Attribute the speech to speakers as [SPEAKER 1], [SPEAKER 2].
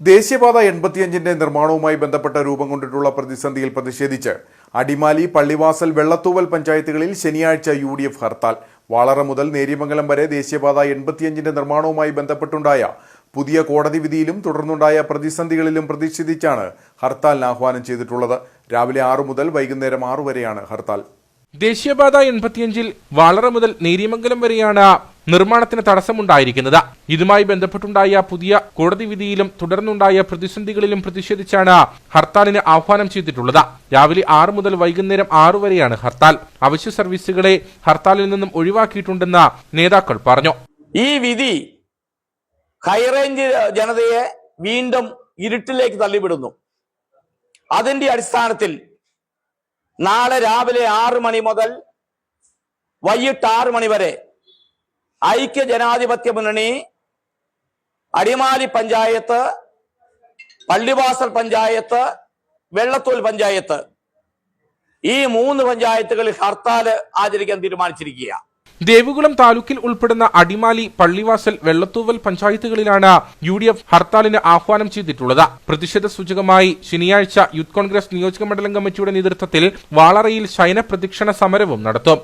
[SPEAKER 1] ദേശീയപാത എൺപത്തിയഞ്ചിന്റെ നിർമ്മാണവുമായി ബന്ധപ്പെട്ട രൂപം കൊണ്ടിട്ടുള്ള പ്രതിസന്ധിയിൽ പ്രതിഷേധിച്ച് അടിമാലി പള്ളിവാസൽ വെള്ളത്തൂവൽ പഞ്ചായത്തുകളിൽ ശനിയാഴ്ച U D F hartal. Valara മുതൽ നേര്യമംഗലം വരെ ദേശീയപാത എൺപത്തിയഞ്ചിന്റെ നിർമ്മാണവുമായി ബന്ധപ്പെട്ടുണ്ടായ പുതിയ കോടതി വിധിയിലും തുടർന്നുണ്ടായ പ്രതിസന്ധികളിലും പ്രതിഷേധിച്ചാണ് ഹർത്താലിന് ആഹ്വാനം ചെയ്തിട്ടുള്ളത്. രാവിലെ ആറു മുതൽ വൈകുന്നേരം ആറു വരെയാണ് ഹർത്താൽ.
[SPEAKER 2] ദേശീയപാത എൺപത്തിയഞ്ചിൽ വളറ മുതൽ നേര്യമംഗലം വരെയാണ് നിർമ്മാണത്തിന് തടസ്സമുണ്ടായിരിക്കുന്നത്. ഇതുമായി ബന്ധപ്പെട്ടുണ്ടായ പുതിയ കോടതി വിധിയിലും തുടർന്നുണ്ടായ പ്രതിസന്ധികളിലും പ്രതിഷേധിച്ചാണ് ഹർത്താലിന് ആഹ്വാനം ചെയ്തിട്ടുള്ളത്. രാവിലെ ആറ് മുതൽ വൈകുന്നേരം ആറു വരെയാണ് ഹർത്താൽ. അവശ്യ സർവീസുകളെ ഹർത്താലിൽ നിന്നും ഒഴിവാക്കിയിട്ടുണ്ടെന്ന് നേതാക്കൾ പറഞ്ഞു.
[SPEAKER 3] ഈ വിധി ഹൈറേഞ്ച് ജനതയെ വീണ്ടും ഇരുട്ടിലേക്ക് തള്ളിവിടുന്നു. അതിന്റെ അടിസ്ഥാനത്തിൽ നാളെ രാവിലെ ആറ് മണി മുതൽ വൈകിട്ട് ആറ് മണി വരെ ഐക്യ ജനാധിപത്യ മുന്നണി അടിമാലി പഞ്ചായത്ത് പള്ളിവാസൽ പഞ്ചായത്ത് വെള്ളത്തോൽ പഞ്ചായത്ത്. ഈ മൂന്ന് പഞ്ചായത്തുകളിൽ ഹർത്താൽ ആചരിക്കാൻ തീരുമാനിച്ചിരിക്കുകയാണ്
[SPEAKER 2] ദേവികുളം താലൂക്കിൽ ഉൾപ്പെടുന്ന അടിമാലി പള്ളിവാസൽ വെള്ളത്തൂവൽ പഞ്ചായത്തുകളിലാണ് യു ഡി എഫ് ഹർത്താലിന് ആഹ്വാനം ചെയ്തിട്ടുള്ളത്. പ്രതിഷേധ സൂചകമായി ശനിയാഴ്ച യൂത്ത് കോൺഗ്രസ് നിയോജക മണ്ഡലം കമ്മിറ്റിയുടെ നേതൃത്വത്തിൽ വാളറയിൽ ശയന പ്രദക്ഷിണ സമരവും നടത്തും.